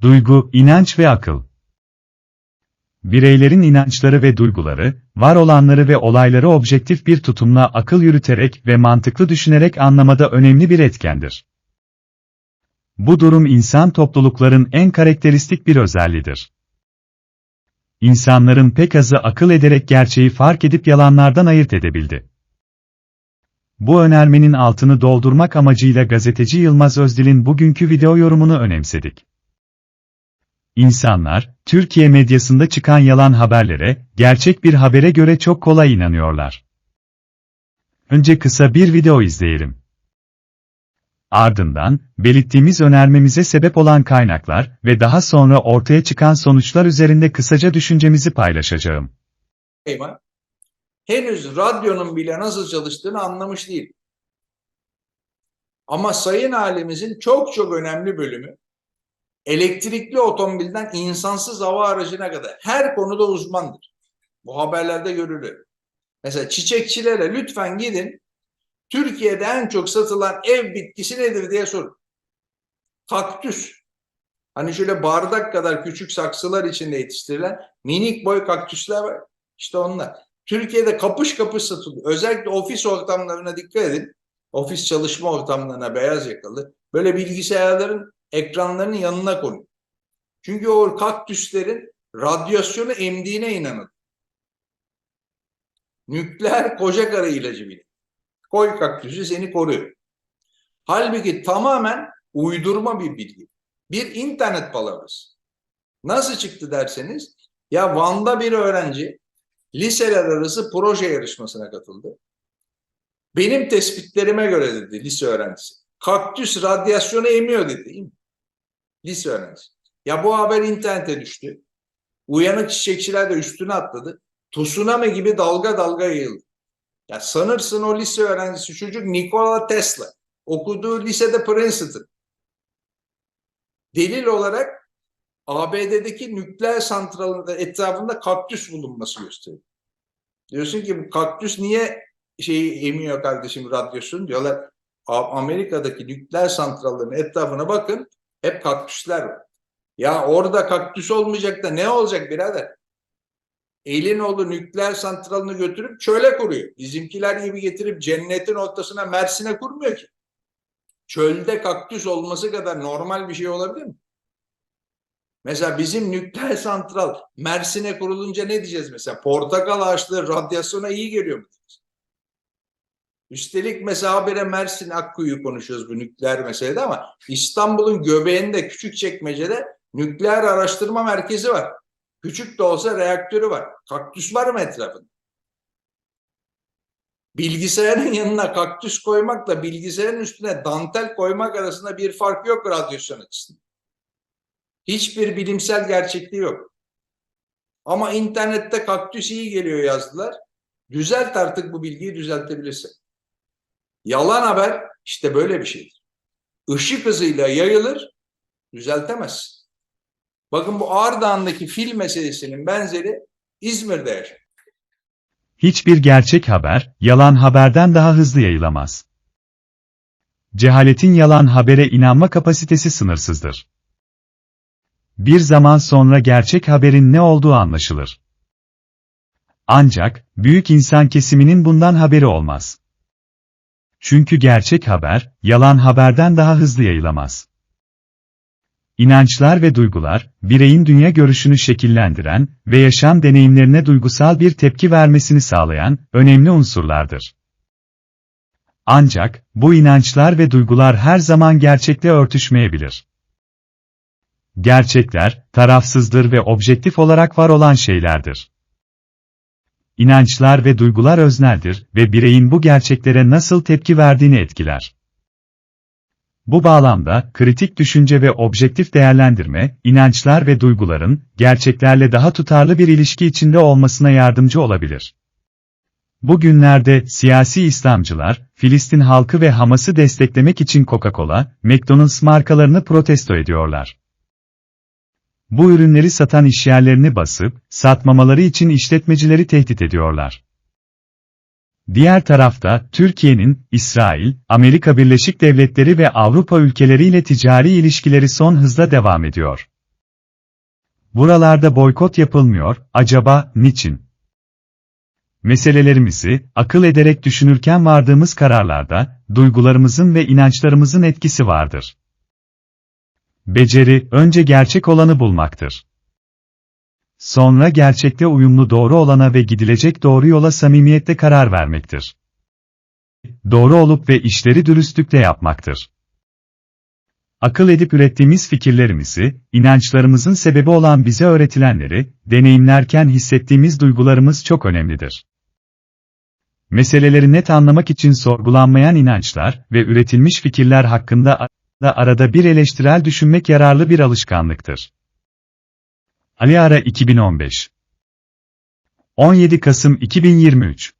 duygu, inanç ve akıl. Bireylerin inançları ve duyguları, var olanları ve olayları objektif bir tutumla akıl yürüterek ve mantıklı düşünerek anlamada önemli bir etkendir. Bu durum insan toplulukların en karakteristik bir özelliğidir. İnsanların pek azı akıl ederek gerçeği fark edip yalanlardan ayırt edebildi. Bu önermenin altını doldurmak amacıyla gazeteci Yılmaz Özdil'in bugünkü video yorumunu önemsedik. İnsanlar, Türkiye medyasında çıkan yalan haberlere, gerçek bir habere göre çok kolay inanıyorlar. Önce kısa bir video izleyelim. Ardından, belirttiğimiz önermemize sebep olan kaynaklar ve daha sonra ortaya çıkan sonuçlar üzerinde kısaca düşüncemizi paylaşacağım. Henüz radyonun bile nasıl çalıştığını anlamış değil. Ama sayın halimizin çok çok önemli bölümü elektrikli otomobilden insansız hava aracına kadar her konuda uzmandır. Bu haberlerde görülür. Mesela çiçekçilere lütfen gidin Türkiye'de en çok satılan ev bitkisi nedir diye sorun. Kaktüs. Hani şöyle bardak kadar küçük saksılar içinde yetiştirilen minik boy kaktüsler var. İşte onlar. Türkiye'de kapış kapış satılıyor. Özellikle ofis ortamlarına dikkat edin. Ofis çalışma ortamlarına beyaz yakalı. Böyle bilgisayarların ekranlarının yanına koyun. Çünkü o kaktüslerin radyasyonu emdiğine inanın. Nükleer koca karı ilacı bile. Koy kaktüsü seni koruyor. Halbuki tamamen uydurma bir bilgi. Bir internet palavrası. Nasıl çıktı derseniz, ya Van'da bir öğrenci liseler arası proje yarışmasına katıldı. Benim tespitlerime göre dedi lise öğrencisi. Kaktüs radyasyonu emiyor dedi? Lise öğrencisi. Ya bu haber internete düştü. Uyanık çiçekçiler de üstüne atladı. Tsunami gibi dalga dalga yayıldı. Ya sanırsın o lise öğrencisi çocuk Nikola Tesla. Okuduğu lisede Princeton. Delil olarak ABD'deki nükleer santralında etrafında kaktüs bulunması gösteriyor. Diyorsun ki bu kaktüs niye şeyi emiyor kardeşim radyosunu diyorlar. Amerika'daki nükleer santrallerin etrafına bakın hep kaktüsler var. Ya orada kaktüs olmayacak da ne olacak birader? Elinoğlu nükleer santralını götürüp çöle kuruyor. Bizimkiler gibi getirip cennetin ortasına Mersin'e kurmuyor ki. Çölde kaktüs olması kadar normal bir şey olabilir mi? Mesela bizim nükleer santral Mersin'e kurulunca ne diyeceğiz mesela? Portakal ağaçları radyasyona iyi geliyor mu? Üstelik mesela habire Mersin Akkuyu konuşuyoruz bu nükleer meselede ama İstanbul'un göbeğinde küçük çekmecede nükleer araştırma merkezi var. Küçük de olsa reaktörü var. Kaktüs var mı etrafında? Bilgisayarın yanına kaktüs koymakla bilgisayarın üstüne dantel koymak arasında bir fark yok radyasyon açısından. Hiçbir bilimsel gerçekliği yok. Ama internette kaktüs iyi geliyor yazdılar. Düzelt artık bu bilgiyi düzeltebilirsin. Yalan haber işte böyle bir şeydir. Işık hızıyla yayılır, düzeltemezsin. Bakın bu Ardahan'daki fil meselesinin benzeri İzmir'de yaşanıyor. Hiçbir gerçek haber, yalan haberden daha hızlı yayılamaz. Cehaletin yalan habere inanma kapasitesi sınırsızdır. Bir zaman sonra gerçek haberin ne olduğu anlaşılır. Ancak, büyük insan kesiminin bundan haberi olmaz. Çünkü gerçek haber, yalan haberden daha hızlı yayılamaz. İnançlar ve duygular, bireyin dünya görüşünü şekillendiren ve yaşam deneyimlerine duygusal bir tepki vermesini sağlayan önemli unsurlardır. Ancak, bu inançlar ve duygular her zaman gerçekle örtüşmeyebilir. Gerçekler, tarafsızdır ve objektif olarak var olan şeylerdir. İnançlar ve duygular özneldir ve bireyin bu gerçeklere nasıl tepki verdiğini etkiler. Bu bağlamda, kritik düşünce ve objektif değerlendirme, inançlar ve duyguların, gerçeklerle daha tutarlı bir ilişki içinde olmasına yardımcı olabilir. Bugünlerde, siyasi İslamcılar, Filistin halkı ve Hamas'ı desteklemek için Coca-Cola, McDonald's markalarını protesto ediyorlar. Bu ürünleri satan işyerlerini basıp, satmamaları için işletmecileri tehdit ediyorlar. Diğer tarafta, Türkiye'nin, İsrail, Amerika Birleşik Devletleri ve Avrupa ülkeleriyle ticari ilişkileri son hızla devam ediyor. Buralarda boykot yapılmıyor, acaba niçin? Meselelerimizi akıl ederek düşünürken vardığımız kararlarda duygularımızın ve inançlarımızın etkisi vardır. Beceri önce gerçek olanı bulmaktır. Sonra gerçekte uyumlu doğru olana ve gidilecek doğru yola samimiyetle karar vermektir. Doğru olup ve işleri dürüstlükle yapmaktır. Akıl edip ürettiğimiz fikirlerimizi, inançlarımızın sebebi olan bize öğretilenleri, deneyimlerken hissettiğimiz duygularımız çok önemlidir. Meseleleri net anlamak için sorgulanmayan inançlar ve üretilmiş fikirler hakkında da arada bir eleştirel düşünmek yararlı bir alışkanlıktır. Ali Ara 2015 17 Kasım 2023